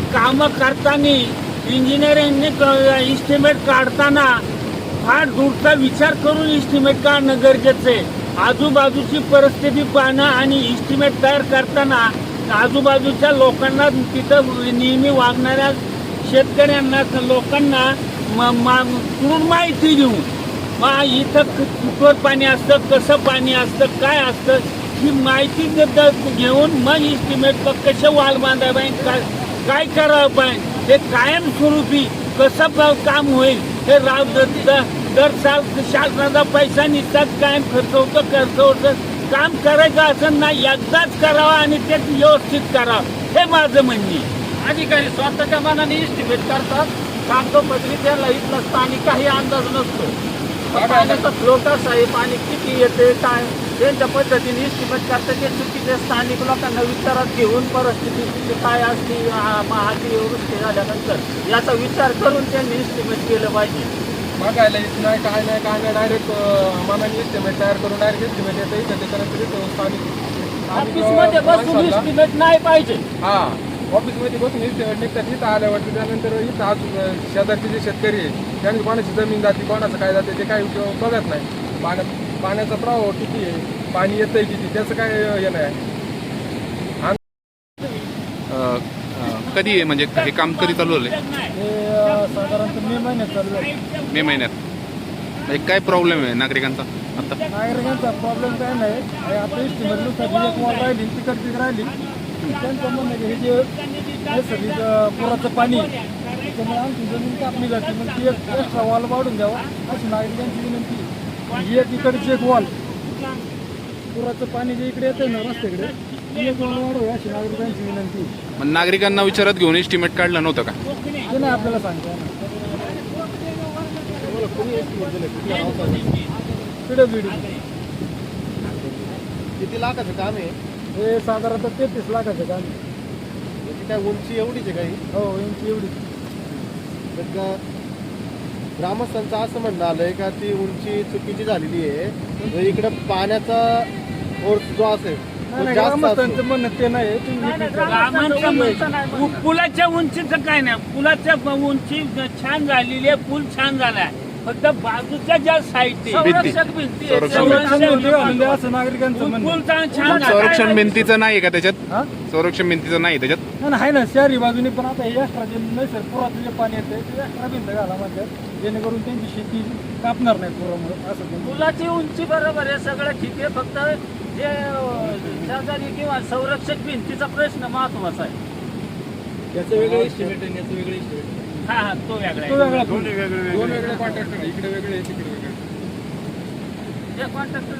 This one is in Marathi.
कामं करताना इंजिनिअरिंगने इस्टिमेट काढताना फार दूरचा विचार करून इस्टिमेट काढणं गरजेचं आहे. आजूबाजूची परिस्थिती पाहणं आणि इस्टिमेट तयार करताना आजूबाजूच्या लोकांना तिथं नेहमी वागणाऱ्या शेतकऱ्यांना लोकांना म- मा- पूर्ण माहिती देऊ मग इथं कुठवर पाणी असतं कसं पाणी असतं काय असतं ही माहिती घेऊन मग इस्टिमेट कसे वाल बांधावे काय काय करावं पाहिजे हे कायमस्वरूपी कसं काम होईल? हे राव दर साल शासनाचा पैसा निघतात कायम खर्च होतं खर्च होतं काम करायचं असं नाही एकदाच करावं आणि ते व्यवस्थित करावं. हे माझं म्हणणे. अधिकारी स्वतःच्या मनाने इस्टिमेट करतात. कागदोपत्री त्याला इथला स्थानिक काही अंदाज नसतो. पाण्याचा फ्लो कसा आहे? पाणी किती येते? काय? त्यांच्या पद्धतीने इस्टिमेट करतात. ते चुकीचे स्थानिक लोकांना विचारात घेऊन परिस्थिती काय असते महाअतिवृष्टी झाल्यानंतर याचा विचार करून त्यांनी इस्टिमेट केलं पाहिजे. बघायला येत नाही काय नाही काय नाही डायरेक्ट मनाने इस्टिमेट तयार करून डायरेक्ट इस्टिमेट येतं इथं त्याच्यानंतर इथं स्थानिक बसून इस्टिमेट नाही पाहिजे. हा ऑफिसमध्ये बसून इस्टिमेट निघतात इथं आल्यावरती त्यानंतर इथं आज शेजारचे जे शेतकरी आहे त्यांची कोणाची जमीन जाते कोणाचं काय जाते ते काय उपयोग बघत नाही. पाण्या पाण्याचा प्रवाह किती आहे? पाणी येतंय किती? त्याचं काय हे नाही. कधी आहे? म्हणजे हे काम कधी चालू झालं हे साधारणतः मे महिन्यात चालू आहे मे महिन्यात. म्हणजे काय प्रॉब्लेम आहे नागरिकांचा आता? नागरिकांचा प्रॉब्लेम काय नाही. हे आता इस्टिमेटनुसार जी एक वॉल राहिली तिकडची राहिली. त्यांचं म्हणणं आहे की हे जे नैसर्गिक अं, पुराचं पाणी आहे, त्याच्यामुळे आमची जमीन कापली जाते. मग ती एक एक्स्ट्रा वॉल वाढून द्यावा अशी नागरिकांची विनंती आहे. ही एक इकडची एक वॉल पुराचं पाणी जे इकडे येतं ना रस्त्याकडे ती एक वॉल अशी नागरिकांची विनंती. आहे. मग नागरिकांना विचारत घेऊन एस्टिमेट काढलं नव्हतं का? ते नाही आपल्याला सांगता पीडब्ल्यूडी किती लाखाचं काम आहे? हे साधारणतः तेहतीस लाखाचं काम आहे. याची काय उंची एवढीच आहे काही हो? इंची एवढी तर का ग्रामस्थांचं असं म्हणणं आलंय का ती उंची चुकीची झालेली आहे. तर इकडं पाण्याचा फोर्स जो असेल ग्रामस्थांचं म्हणणं ते नाही. तुम्ही पुलाच्या उंचीचं काय नाही. पुलाच्या उंची छान झालेली आहे पूल छान झालाय. फक्त बाजूच्या ज्या साईड संरक्षक भिंती संरक्षण संरक्षण भिंती. असं नागरिकांचं म्हणणं. छान छान संरक्षण. भिंतीचं नाही का त्याच्यात? संरक्षण भिंतीचं नाही त्याच्यात. नाही, नाही आहे ना शहरी बाजूने पण आता हे एक्स्ट्रा जे नैसर्गिक पुराचं जे पाणी येतं ते एक्स्ट्रा भिंत घाला म्हणतात जेणेकरून त्यांची शेती कापणार नाही पुरामुळे असं ते. पुलाची उंची बरोबर आहे सगळं ठीक आहे फक्त जे अं, शेजारी किंवा संरक्षक भिंतीचा प्रश्न महत्त्वाचा आहे. याचं वेगळं इस्टिमेट आहे याचं वेगळं इस्टिमेट हा हा तो वेगळा. तो वेगळा दोन वेगळे कॉन्ट्रॅक्टर इकडे वेगळे तिकडे वेगळे. हे कॉन्ट्रॅक्टर